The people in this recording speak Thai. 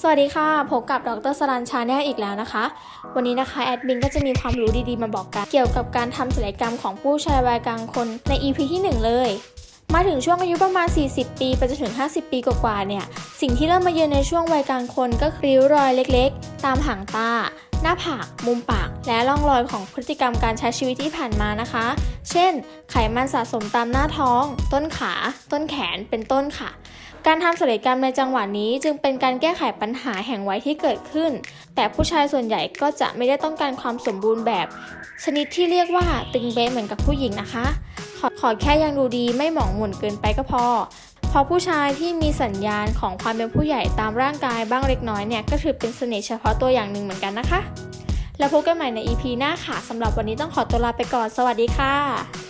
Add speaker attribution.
Speaker 1: สวัสดีค่ะ พบกับดรสรันชาแนลอีกแล้วนะคะ วันนี้นะคะแอดมินก็จะมีความรู้ดีๆมาบอกกันเกี่ยวกับการทำศัลยกรรมของผู้ชายวัยกลางคนใน EP ที่ 1 เลย มาถึงช่วงอายุประมาณ 40 ปีไปจนถึง 50 ปีกว่าๆเนี่ย สิ่งที่เริ่มมาเยือนในช่วงวัยกลางคนก็คือริ้วรอยเล็กๆ ตามหางตา หน้าผาก มุมปาก และร่องรอยของพฤติกรรมการใช้ชีวิตที่ผ่านมานะคะ เช่น ไขมันสะสมตามหน้าท้อง ต้นขา ต้นแขน เป็นต้นค่ะ การทำศัลยกรรมในจังหวะนี้จึงเป็นการแก้ไขปัญหาแห่งวัยที่เกิดขึ้น แต่ผู้ชายส่วนใหญ่ก็จะไม่ได้ต้องการความสมบูรณ์แบบ ชนิดที่เรียกว่าตึงเป๊เหมือนกับผู้หญิงนะคะขอขอแค่ยังดูดีไม่หมองหม่นเกินไปก็พอ เพราะผู้ชายที่มีสัญญาณของความเป็นผู้ใหญ่ตามร่างกายบ้างเล็กน้อยเนี่ยก็ถือเป็นเสน่ห์เฉพาะตัวอย่างหนึ่งเหมือนกันนะคะ แล้วพบกันใหม่ใน EP หน้าค่ะสำหรับวันนี้ต้องขอตัวลาไปก่อนสวัสดีค่ะ